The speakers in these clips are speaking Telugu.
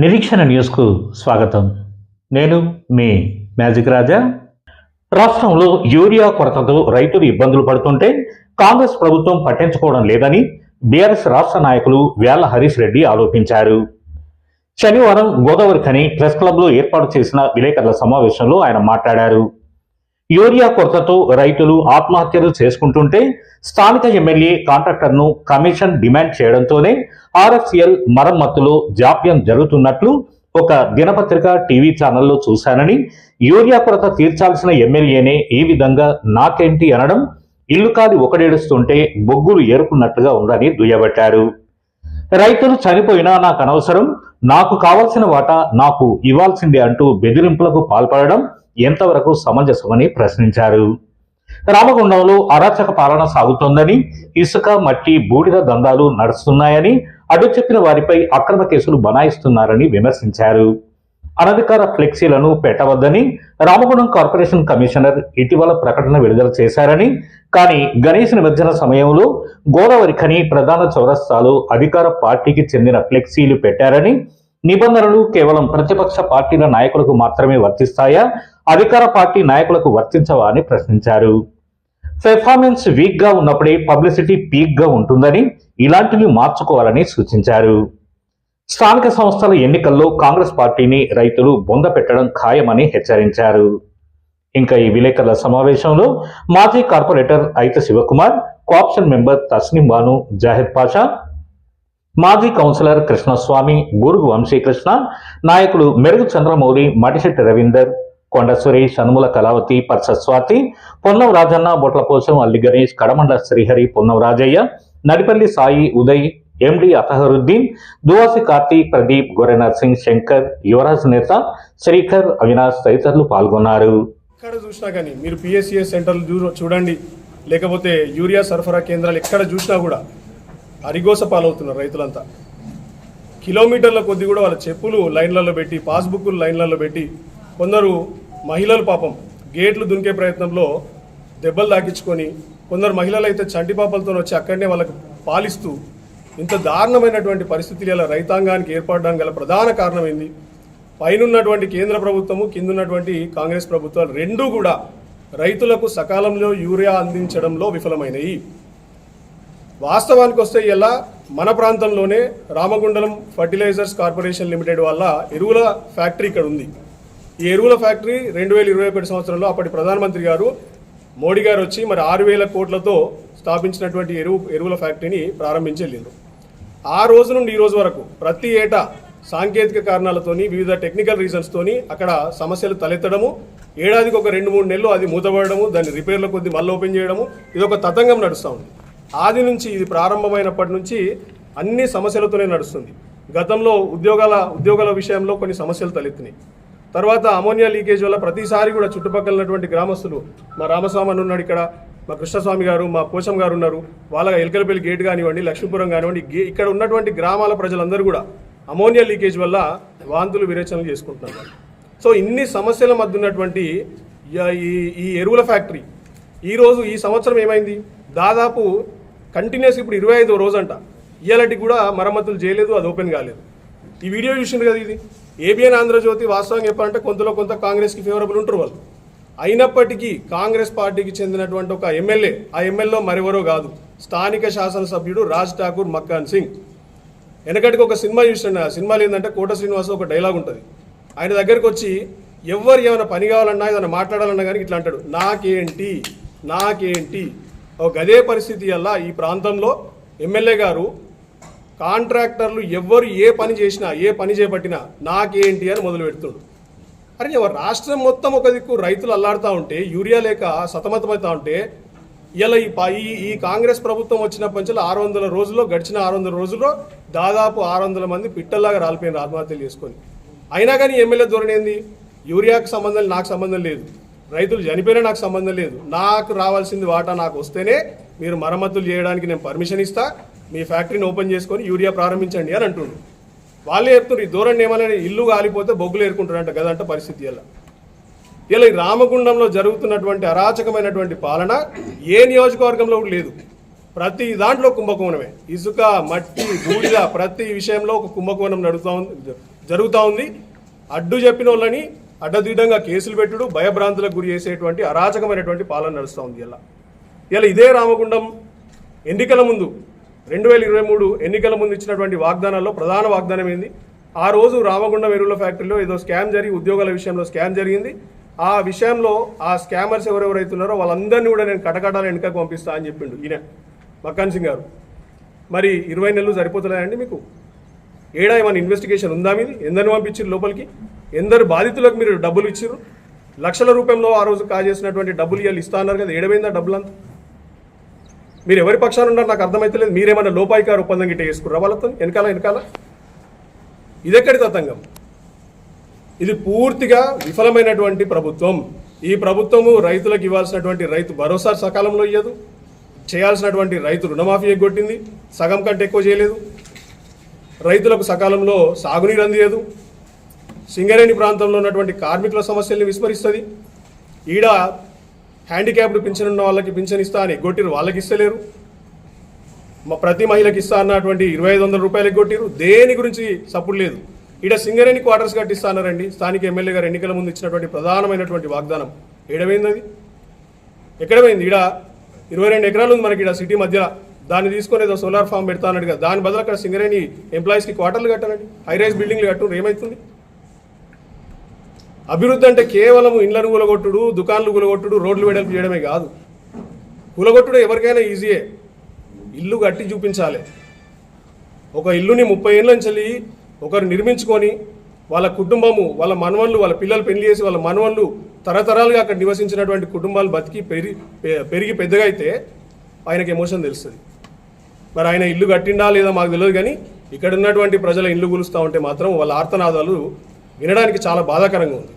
నిరీక్షణ న్యూస్కు స్వాగతం. నేను మీ మ్యాజిక్ రాజా. రాష్ట్రంలో యూరియా కొరతతో రైతులు ఇబ్బందులు పడుతుంటే కాంగ్రెస్ ప్రభుత్వం పట్టించుకోవడం లేదని బీఆర్ఎస్ రాష్ట్ర నాయకులు వేళ్ళ హరీష్ రెడ్డి ఆరోపించారు. శనివారం గోదావరి ఖని ప్రెస్ క్లబ్లో ఏర్పాటు చేసిన విలేకరుల సమావేశంలో ఆయన మాట్లాడారు. యూరియా కొరతతో రైతులు ఆత్మహత్యలు చేసుకుంటుంటే స్థానిక ఎమ్మెల్యే కాంట్రాక్టర్ను కమిషన్ డిమాండ్ చేయడంతోనే ఆర్ఎఫ్సిఎల్ మరమ్మతులో జాప్యం జరుగుతున్నట్లు ఒక దినపత్రిక టీవీ ఛానల్లో చూశానని యూరియా కొరత తీర్చాల్సిన ఎమ్మెల్యేనే ఈ విధంగా నాకేంటి అనడం ఇల్లు కాది ఒకడేడుస్తుంటే బొగ్గులు ఏరుకున్నట్లుగా ఉందని దుయ్యబట్టారు. రైతులు చనిపోయినా నాకు అనవసరం నాకు కావలసిన వాటా నాకు ఇవ్వాల్సిందే అంటూ బెదిరింపులకు పాల్పడడం ఎంతవరకు సమంజసమని ప్రశ్నించారు. రామగుండంలో అరాచక పాలన సాగుతోందని ఇసుక మట్టి బూడిద దందాలు నడుస్తున్నాయని అడ్డు చెప్పిన వారిపై అక్రమ కేసులు బనాయిస్తున్నారని విమర్శించారు. అనధికార ఫ్లెక్సీలను పెట్టవద్దని రామగుండం కార్పొరేషన్ కమిషనర్ ఇటీవల ప్రకటన విడుదల చేశారని కానీ గణేష్ నిమజ్జన సమయంలో గోదావరి ఖని ప్రధాన చౌరస్తాలో అధికార పార్టీకి చెందిన ఫ్లెక్సీలు పెట్టారని నిబంధనలు కేవలం ప్రతిపక్ష పార్టీల నాయకులకు మాత్రమే వర్తిస్తాయా? అధికార పార్టీ నాయకులకు వర్తించవా అని ప్రశ్నించారు. పెర్ఫార్మెన్స్ వీక్గా ఉన్నప్పుడే పబ్లిసిటీ పీక్గా ఉంటుందని ఇలాంటివి మార్చుకోవాలని సూచించారు. స్థానిక సంస్థల ఎన్నికల్లో కాంగ్రెస్ పార్టీని రైతులు బొంద పెట్టడం ఖాయమని హెచ్చరించారు. ఇంకా ఈ విలేకరుల సమావేశంలో మాజీ corporator Aitha Shivakumar co-option member Tasneem Banu Zahid Pasha మాజీ కౌన్సిలర్ కృష్ణస్వామి గురుగు వంశీకృష్ణ నాయకులు మెరుగు చంద్రమౌళి మడిశెట్టి రవీందర్ కొండ సురేష్ అనుముల కళావతి పర్స స్వాతి పొన్నం రాజన్న బొట్లపోసం అల్లి గణేష్ కడమండ శ్రీహరి పొన్నం రాజయ్య నడిపల్లి సాయి ఉదయ్ ఎండి అతహరుద్దీన్ దువాసి కార్తీక్ ప్రదీప్ గొర్రె నర్సింగ్ శంకర్ యువరాజ్ నేత శ్రీకర్ అవినాష్ తదితరులు పాల్గొన్నారు. ఎక్కడ చూసినా కానీ మీరు పిఎస్సిఎస్ సెంటర్లు చూడండి. లేకపోతే యూరియా సరఫరా కేంద్రాలు ఎక్కడ చూసినా కూడా అరిగోస పాలవుతున్నారు రైతులంతా. కిలోమీటర్ల కొద్ది కూడా వాళ్ళ చెప్పులు లైన్లలో పెట్టి పాస్బుక్లు లైన్లలో పెట్టి కొందరు మహిళలు పాపం గేట్లు దునికే ప్రయత్నంలో దెబ్బలు తాకించుకొని కొందరు మహిళలు అయితే చంటి పాపలతో వచ్చి అక్కడనే వాళ్ళకి పాలిస్తూ ఇంత దారుణమైనటువంటి పరిస్థితులు ఇలా రైతాంగానికి ఏర్పడడానికి గల ప్రధాన కారణం ఏంది? పైనున్నటువంటి కేంద్ర ప్రభుత్వము కిందున్నటువంటి కాంగ్రెస్ ప్రభుత్వాలు రెండూ కూడా రైతులకు సకాలంలో యూరియా అందించడంలో విఫలమైనవి వాస్తవానికి వస్తే ఇలా మన ప్రాంతంలోనే రామగుండలం ఫర్టిలైజర్స్ కార్పొరేషన్ లిమిటెడ్ వల్ల ఎరువుల ఫ్యాక్టరీ ఇక్కడ ఉంది. ఈ ఎరువుల ఫ్యాక్టరీ రెండు వేల ఇరవై ఒకటి సంవత్సరంలో అప్పటి ప్రధానమంత్రి గారు మోడీ గారు వచ్చి మరి ఆరు వేల కోట్లతో స్థాపించినటువంటి ఎరువు ఎరువుల ఫ్యాక్టరీని ప్రారంభించి ఆ రోజు నుండి ఈ రోజు వరకు ప్రతి ఏటా సాంకేతిక కారణాలతోని వివిధ టెక్నికల్ రీజన్స్తోని అక్కడ సమస్యలు తలెత్తడము. ఏడాదికి ఒక రెండు మూడు నెలలు అది మూతపడడము దాన్ని రిపేర్ల కొద్ది మళ్ళీ ఓపెన్ చేయడము. ఇది ఒక తతంగం నడుస్తూ ఉంది. ఆది నుంచి ఇది ప్రారంభమైనప్పటి నుంచి అన్ని సమస్యలతోనే నడుస్తుంది. గతంలో ఉద్యోగాల ఉద్యోగాల విషయంలో కొన్ని సమస్యలు తలెత్తినాయి. తర్వాత అమోనియా లీకేజ్ వల్ల ప్రతిసారి కూడా చుట్టుపక్కల ఉన్నటువంటి గ్రామస్తులు మా రామస్వామి అని ఉన్నాడు ఇక్కడ మా కృష్ణస్వామి గారు మా కోశం గారు ఉన్నారు. వాళ్ళ ఎలకలపల్లి గేట్ కానివ్వండి లక్ష్మీపురం కానివ్వండి గే- ఇక్కడ ఉన్నటువంటి గ్రామాల ప్రజలందరూ కూడా అమోనియా లీకేజ్ వల్ల వాంతులు విరేచనలు చేసుకుంటున్నారు. సో ఇన్ని సమస్యల మధ్య ఉన్నటువంటి ఈ ఈ ఎరువుల ఫ్యాక్టరీ ఈరోజు ఈ సంవత్సరం ఏమైంది? దాదాపు కంటిన్యూస్ ఇప్పుడు ఇరవై ఐదో రోజంట. ఇయ్యాలటి కూడా మరమ్మతులు చేయలేదు అది ఓపెన్ కాలేదు. ఈ వీడియో చూసింది కదా ఇది? ఏబిఎన్ ఆంధ్రజ్యోతి వాస్తవం చెప్పాలంటే కొంతలో కొంత కాంగ్రెస్కి ఫేవరబుల్ ఉంటారు వాళ్ళు. అయినప్పటికీ కాంగ్రెస్ పార్టీకి చెందినటువంటి ఒక ఎమ్మెల్యే ఆ ఎమ్మెల్యే మరెవరో కాదు. స్థానిక శాసనసభ్యుడు రాజ్ ఠాకూర్ మక్కాన్ సింగ్. వెనకటికి ఒక సినిమా చూసిన ఆ ఏంటంటే కోట శ్రీనివాస్ ఒక డైలాగ్ ఉంటుంది. ఆయన దగ్గరికి వచ్చి ఎవరు ఏమైనా పని కావాలన్నా ఏదైనా మాట్లాడాలన్నా కానీ ఇట్లా అంటాడు. నాకేంటి? నాకేంటి? గదే పరిస్థితి వల్ల ఈ ప్రాంతంలో ఎమ్మెల్యే గారు కాంట్రాక్టర్లు ఎవ్వరు ఏ పని చేసినా ఏ పని చేపట్టినా నాకేంటి అని మొదలు పెడుతుండు. అరే రాష్ట్రం మొత్తం ఒక దిక్కు రైతులు అల్లాడుతూ ఉంటే యూరియా లేక సతమతమవుతా ఉంటే ఇలా ఈ ఈ కాంగ్రెస్ ప్రభుత్వం వచ్చినప్పటి నుంచి ఆరు వందల రోజుల్లో గడిచిన ఆరు వందల రోజుల్లో దాదాపు ఆరు వందల మంది పిట్టల్లాగా రాలిపోయిన ఆత్మహత్యలు చేసుకొని. అయినా కానీ ఎమ్మెల్యే ధోరణి ఏంది? యూరియాకు సంబంధం నాకు సంబంధం లేదు. రైతులు చనిపోయినా నాకు సంబంధం లేదు. నాకు రావాల్సింది వాటా నాకు వస్తేనే మీరు మరమ్మతులు చేయడానికి నేను పర్మిషన్ ఇస్తా. మీ ఫ్యాక్టరీని ఓపెన్ చేసుకొని యూరియా ప్రారంభించండి అని అంటుండు. వాళ్ళే చెప్తున్నారు ఈ దూరం ఏమైనా ఇల్లు కాలిపోతే బొగ్గులు ఏరుకుంటారంట గదంట పరిస్థితి ఇలా. ఇలా ఈ రామగుండంలో జరుగుతున్నటువంటి అరాచకమైనటువంటి పాలన ఏ నియోజకవర్గంలో కూడా లేదు. ప్రతి దాంట్లో కుంభకోణమే. ఇసుక మట్టి బూడిద ప్రతి విషయంలో ఒక కుంభకోణం నడుతూ ఉంది జరుగుతూ ఉంది. అడ్డు చెప్పిన వాళ్ళని అడ్డదిడ్డంగా కేసులు పెట్టుడు భయభ్రాంతులకు గురి చేసేటువంటి అరాచకమైనటువంటి పాలన నడుస్తూ ఉంది ఇలా. ఇలా ఇదే రామగుండం ఎన్నికల ముందు రెండు వేల ఇరవై మూడు ఎన్నికల ముందు ఇచ్చినటువంటి వాగ్దానాల్లో ప్రధాన వాగ్దానం ఏంది? ఆ రోజు రామగుండం ఎరువుల ఫ్యాక్టరీలో ఏదో స్కామ్ జరిగి ఉద్యోగాల విషయంలో స్కామ్ జరిగింది. ఆ విషయంలో ఆ స్కామర్స్ ఎవరెవరైతున్నారో వాళ్ళందరినీ కూడా నేను కటకటాల వెనుకకు పంపిస్తా అని చెప్పిండు ఈయన మక్కన్ సింగ్ గారు. మరి ఇరవై నెలలు సరిపోతున్నాయండి మీకు? ఏడా ఏమైనా ఇన్వెస్టిగేషన్ ఉందా మీది? ఎందరిని పంపించారు లోపలికి? ఎందరు బాధితులకు మీరు డబ్బులు ఇచ్చారు లక్షల రూపంలో ఆ రోజు కాజేసినటువంటి డబ్బులు ఇవ్వాలి ఇస్తా అన్నారు కదా ఏడమైందా డబ్బులంతా? మీరు ఎవరి పక్షాన ఉన్నారు? నాకు అర్థమైతలేదు. మీరేమన్నా లోపాయికారు ఒప్పందం గిట్ట చేసుకుర్రా వాళ్ళతో? వెనకాల వెనకాల? ఇదెక్కడి తతంగం? ఇది పూర్తిగా విఫలమైనటువంటి ప్రభుత్వం. ఈ ప్రభుత్వము రైతులకు ఇవ్వాల్సినటువంటి రైతు భరోసా సకాలంలో ఇవ్వదు చేయాల్సినటువంటి రైతు రుణమాఫీ ఎగ్గొట్టింది. సగం కంటే ఎక్కువ చేయలేదు. రైతులకు సకాలంలో సాగునీరు అందియదు సింగరేణి ప్రాంతంలో ఉన్నటువంటి కార్మికుల సమస్యల్ని విస్మరిస్తుంది. ఈడ హ్యాండిక్యాప్డ్ పింఛన్ ఉన్న వాళ్ళకి పింఛన్ ఇస్తా అని ఎగ్గొట్టిరు వాళ్ళకి ఇస్తలేరు. మా ప్రతి మహిళకి ఇస్తా అన్నటువంటి ఇరవై ఐదు వందల రూపాయలు ఎగ్గొట్టిరు దేని గురించి సపోర్ట్ లేదు. ఈడ సింగరేణి క్వార్టర్స్ కట్టిస్తా అన్నారండి. స్థానిక ఎమ్మెల్యే గారు ఎన్నికల ముందు ఇచ్చినటువంటి ప్రధానమైనటువంటి వాగ్దానం. ఏడమైంది అది ఎక్కడ పోయింది ఈడ ఇరవై రెండు ఎకరాలు ఉంది మనకి ఈడ సిటీ మధ్య. దాన్ని తీసుకొని ఏదో సోలార్ ఫామ్ పెడతా అన్నాడు కదా. దాని బదులు అక్కడ సింగరేణి ఎంప్లాయీస్కి క్వార్టర్లు కట్టానండి హై రైజ్ బిల్డింగ్లు కట్టు ఏమవుతుంది అభివృద్ధి అంటే కేవలం ఇండ్లను కూలగొట్టుడు దుకాన్లు కూలగొట్టుడు రోడ్లు వెడల్పు చేయడమే కాదు. కూలగొట్టుడు ఎవరికైనా ఈజీయే. ఇల్లు కట్టి చూపించాలి. ఒక ఇల్లుని ముప్పై ఏళ్ళ నుంచి ఒకరు నిర్మించుకొని వాళ్ళ కుటుంబము వాళ్ళ మనవళ్ళు వాళ్ళ పిల్లలు పెళ్ళి చేసి వాళ్ళ మనవళ్ళు తరతరాలుగా అక్కడ నివసించినటువంటి కుటుంబాలు బతికి పెరిగి పె- పెరిగి పెద్దగా అయితే ఆయనకి ఎమోషన్ తెలుస్తుంది. మరి ఆయన ఇల్లు కట్టిండా లేదా మాకు తెలియదు కానీ ఇక్కడ ఉన్నటువంటి ప్రజల ఇల్లు కూలుస్తూ ఉంటే మాత్రం వాళ్ళ ఆర్తనాదాలు వినడానికి చాలా బాధాకరంగా ఉంది.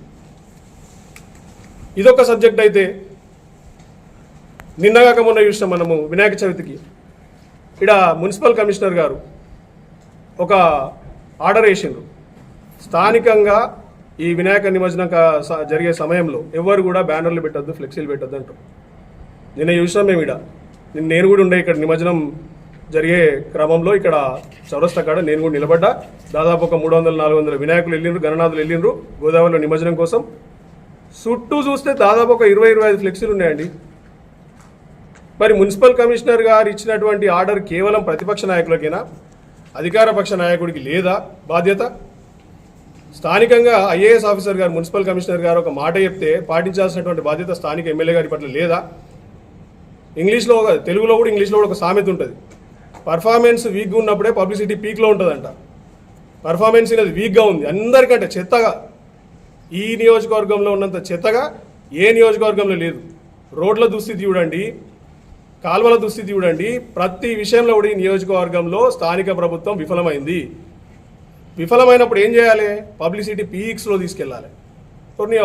ఇదొక సబ్జెక్ట్ అయితే నిన్నగాక మొన్న చూసినాం మనము వినాయక చవితికి. ఇక్కడ మున్సిపల్ కమిషనర్ గారు ఒక ఆర్డర్ వేసిండ్రు. స్థానికంగా ఈ వినాయక నిమజ్జనం జరిగే సమయంలో ఎవరు కూడా బ్యానర్లు పెట్టద్దు ఫ్లెక్సీలు పెట్టద్దు అంటారు. నిన్న చూసినా మేము ఇక్కడ నిన్న నేను కూడా ఉండే ఇక్కడ నిమజ్జనం జరిగే క్రమంలో ఇక్కడ చౌరస్తా కాడ నేను కూడా నిలబడ్డా. దాదాపు ఒక మూడు వందల నాలుగు వందల వినాయకులు వెళ్ళిండ్రు గణనాథులు వెళ్ళిండ్రు. గోదావరిలో నిమజ్జనం కోసం చుట్టూ చూస్తే దాదాపు ఒక ఇరవై ఇరవై ఐదు ఫ్లెక్సీలు ఉన్నాయండి. మరి మున్సిపల్ కమిషనర్ గారు ఇచ్చినటువంటి ఆర్డర్ కేవలం ప్రతిపక్ష నాయకులకేనా? అధికార పక్ష నాయకుడికి లేదా? బాధ్యత? స్థానికంగా ఐఏఎస్ ఆఫీసర్ గారు మున్సిపల్ కమిషనర్ గారు ఒక మాట చెప్తే పాటించాల్సినటువంటి బాధ్యత స్థానిక ఎమ్మెల్యే గారి పట్ల లేదా? ఇంగ్లీష్లో ఒక తెలుగులో కూడా ఇంగ్లీష్లో కూడా ఒక సామెత ఉంటుంది. పర్ఫార్మెన్స్ వీక్గా ఉన్నప్పుడే పబ్లిసిటీ పీక్లో ఉంటుందంట. పర్ఫార్మెన్స్ అనేది వీక్గా ఉంది. అందరికంటే చెత్తగా ఈ నియోజకవర్గంలో ఉన్నంత చెత్తగా ఏ నియోజకవర్గంలో లేదు. రోడ్ల దుస్థితి చూడండి కాల్వల దుస్థితి చూడండి ప్రతి విషయంలో కూడా ఈ నియోజకవర్గంలో స్థానిక ప్రభుత్వం విఫలమైంది. విఫలమైనప్పుడు ఏం చేయాలి? పబ్లిసిటీ పీక్స్లో తీసుకెళ్ళాలి. కొన్ని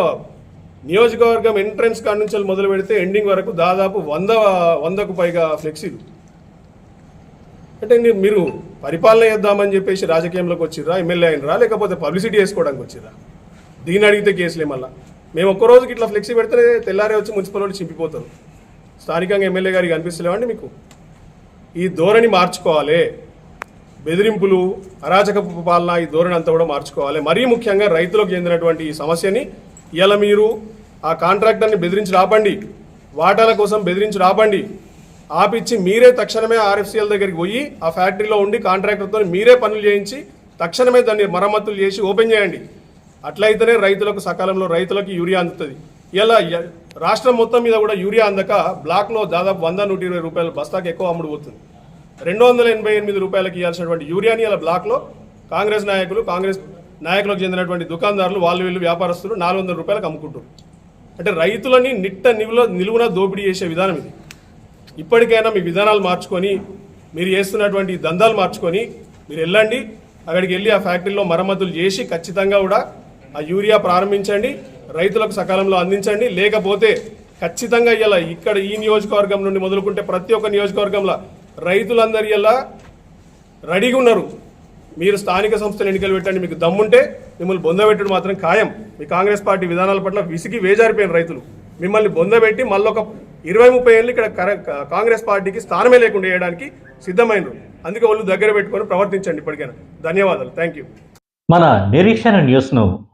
నియోజకవర్గం ఎంట్రన్స్ కాడి నుంచి మొదలు పెడితే ఎండింగ్ వరకు దాదాపు వంద వందకు పైగా ఫ్లెక్సీలు. అంటే మీరు పరిపాలన చేద్దామని చెప్పేసి రాజకీయంలోకి వచ్చిర్రా ఎమ్మెల్యే అయినరా లేకపోతే పబ్లిసిటీ చేసుకోవడానికి వచ్చిర్రా? దీన్ని అడిగితే కేసులే మళ్ళా. మేము ఒక్క రోజుకి ఇట్లా ఫ్లెక్సీ పెడితే తెల్లారే వచ్చి మున్సిపల్ వాళ్ళు చింపిపోతారు. స్థానికంగా ఎమ్మెల్యే గారికి అనిపిస్తలేవండి మీకు? ఈ ధోరణి మార్చుకోవాలి. బెదిరింపులు అరాచక పాలన ఈ ధోరణి అంతా కూడా మార్చుకోవాలి. మరీ ముఖ్యంగా రైతులకు చెందినటువంటి ఈ సమస్యని ఇవాళ మీరు ఆ కాంట్రాక్టర్ని బెదిరించి రాపండి. వాటాల కోసం బెదిరించి రాపండి. ఆపిచ్చి మీరే తక్షణమే ఆర్ఎఫ్సిఎల్ దగ్గరికి పోయి ఆ ఫ్యాక్టరీలో ఉండి కాంట్రాక్టర్తో మీరే పనులు చేయించి తక్షణమే దాన్ని మరమ్మతులు చేసి ఓపెన్ చేయండి. అట్లయితేనే రైతులకు సకాలంలో రైతులకు యూరియా అందుతుంది. ఇలా రాష్ట్రం మొత్తం మీద కూడా యూరియా అందక బ్లాక్లో దాదాపు వంద నూట ఇరవై రూపాయలు బస్తాకి ఎక్కువ అమ్ముడు పోతుంది. రెండు వందల ఎనభై ఎనిమిది రూపాయలకి ఇవ్వాల్సినటువంటి యూరియాని ఇలా బ్లాక్లో కాంగ్రెస్ నాయకులు కాంగ్రెస్ నాయకులకు చెందినటువంటి దుకాణదారులు వాళ్ళు వీళ్ళు వ్యాపారస్తులు నాలుగు వందల రూపాయలకు అమ్ముకుంటారు. అంటే రైతులని నిట్ట నిలువ నిలువున దోపిడీ చేసే విధానం ఇది. ఇప్పటికైనా మీ విధానాలు మార్చుకొని మీరు చేస్తున్నటువంటి దందాలు మార్చుకొని మీరు వెళ్ళండి. అక్కడికి వెళ్ళి ఆ ఫ్యాక్టరీలో మరమ్మతులు చేసి ఖచ్చితంగా కూడా ఆ యూరియా ప్రారంభించండి రైతులకు సకాలంలో అందించండి. లేకపోతే ఖచ్చితంగా ఇలా ఇక్కడ ఈ నియోజకవర్గం నుండి మొదలుకుంటే ప్రతి ఒక్క నియోజకవర్గంలో రైతులందరి ఇలా రెడీగా ఉన్నారు. మీరు స్థానిక సంస్థలు ఎన్నికలు పెట్టండి మీకు దమ్ముంటే మిమ్మల్ని బొందబెట్టడం మాత్రం ఖాయం. మీ కాంగ్రెస్ పార్టీ విధానాల పట్ల విసిగి వేజారిపోయిన రైతులు. మిమ్మల్ని బొందబెట్టి మళ్ళీ ఒక ఇరవై ముప్పై ఏళ్ళు ఇక్కడ కాంగ్రెస్ పార్టీకి స్థానమే లేకుండా చేయడానికి సిద్ధమైనరు. అందుకే వాళ్ళు దగ్గర పెట్టుకొని ప్రవర్తించండి ఇప్పటికైనా. ధన్యవాదాలు. Thank you. మన నిరీక్షణ న్యూస్ను